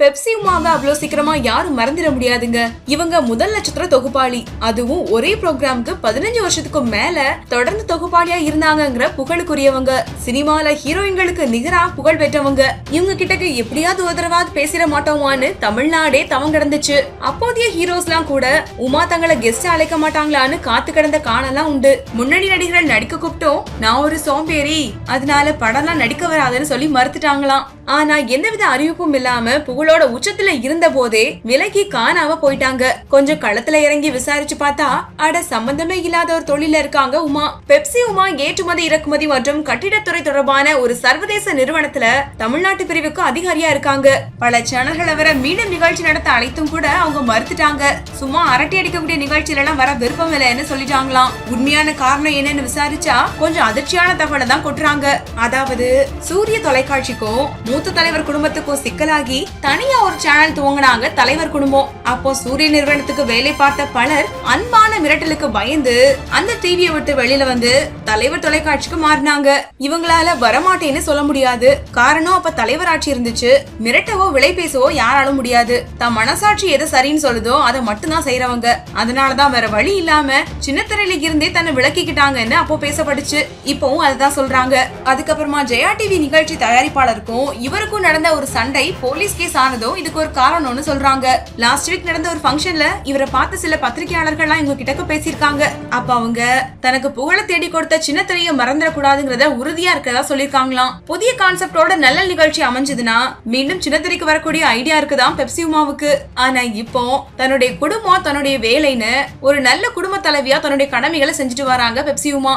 Pepsi உமாவை அவ்வளவு சீக்கிரமா யாரும் மறந்துட முடியாதுங்க. இவங்க முதல் நட்சத்திர தொகுப்பாளி. அதுவும் ஒரே ப்ரோக்ராம்க்கு பதினஞ்சு வருஷத்துக்கும் மேல தொடர்ந்து தொகுப்பாளியா இருந்தாங்கங்கிற புகழுக்குரியவங்க. சினிமால ஹீரோயின்களுக்கு நிகரா புகழ் பெற்றவங்க. இவங்க கிட்டக்கு எப்படியாவது உதரவாது பேசிட மாட்டோமான்னு தமிழ்நாடே தவம் கிடந்துச்சு. அப்போதைய ஹீரோஸ்லாம் கூட உமா தங்களை கெஸ்ட் அழைக்க மாட்டாங்களான்னு காத்து கிடந்த காணலாம் உண்டு. முன்னணி நடிகர்கள் நடிக்க கூப்பிட்டோம். நான் ஒரு சோம்பேறி. அதனால படம்லாம் நடிக்க வராதுன்னு சொல்லி மறுத்துட்டாங்களாம். ஆனா எந்தவித அறிவிப்பும் இல்லாம புகழ் புகழோட உச்சத்துல இருந்த போதே விலகி காணாம போயிட்டாங்க. கொஞ்சம் களத்துல இறங்கி விசாரிச்சு பார்த்தா அட சம்பந்தமே இல்லாத ஒரு தொழில இருக்காங்க உமா. பெப்சி உமா ஏற்றுமதி இறக்குமதி மற்றும் கட்டிடத்துறை தொடர்பான ஒரு சர்வதேச நிறுவனத்துல தமிழ்நாட்டு பிரிவுக்கு அதிகாரியா இருக்காங்க. பல சேனல்களை வர மீண்டும் நிகழ்ச்சி நடத்த அனைத்தும் கூட அவங்க மறுத்துட்டாங்க. சும்மா அரட்டை அடிக்கக்கூடிய நிகழ்ச்சியில எல்லாம் வர விருப்பம் இல்லைன்னு சொல்லிட்டாங்களாம். உண்மையான காரணம் என்னன்னு விசாரிச்சா கொஞ்சம் அதிர்ச்சியான தகவலை தான் கொட்டுறாங்க. அதாவது சூரிய தொலைக்காட்சிக்கும் மூத்த தலைவர் குடும்பத்துக்கும் சிக்கலாகி தன் தனியா ஒரு சேனல் துவங்கினாங்க தலைவர் குடும்பம். அப்போ சூரிய நிறுவனத்துக்கு வேலை பார்த்த பலர் அன்பான மிரட்டலுக்கு பயந்து அந்த டிவியை விட்டு வெளியில வந்து தலைவர் தொலைக்காட்சிக்கு மாறினாங்க. இவங்களால வரமாட்டேன்னு சொல்ல முடியாது. காரணம் அப்ப தலைவர் ஆட்சி இருந்துச்சு. மிரட்டவோ விலை பேசவோ யாராலும் முடியாது. தம் மனசாட்சி எது சரின்னு சொல்லுதோ அதை மட்டும்தான் செய்யறவங்க அதனாலதான் வேற வழி இல்லாம சின்னத்திரையில இருந்தே தன்னை விளக்கிக்கிட்டாங்கன்னு அப்போ பேசப்பட்டுச்சு. இப்பவும் அதுதான் சொல்றாங்க. அதுக்கப்புறமா ஜெயா டிவி நிகழ்ச்சி தயாரிப்பாளருக்கும் இவருக்கும் நடந்த ஒரு சண்டை போலீஸ் கேஸ் ஆனதும் இதுக்கு ஒரு காரணம்னு சொல்றாங்க. லாஸ்ட் வீக் நடந்த ஒரு ஃபங்க்ஷன்ல இவரை பார்த்த சில பத்திரிகையாளர்கள்லாம் இவங்க கிட்டக்க பேசியிருக்காங்க. அப்ப அவங்க தனக்கு புகழ தேடி கொடுத்த சின்ன திரையை மறந்துடக்கூடாதுங்கிறத உறுதியா இருக்கிறதா சொல்லியிருக்காங்களாம். புதிய கான்செப்டோட நல்ல நிகழ்ச்சி அமைஞ்சதுன்னா மீண்டும் சின்ன திரைக்கு வரக்கூடிய ஐடியா இருக்குதான் பெப்சி உமாவுக்கு. ஆனா இப்போ தன்னுடைய குடும்பம் தன்னுடைய வேலைன்னு ஒரு நல்ல குடும்ப தலைவியா தன்னுடைய கடமைகளை செஞ்சுட்டு வராங்க பெப்சி உமா.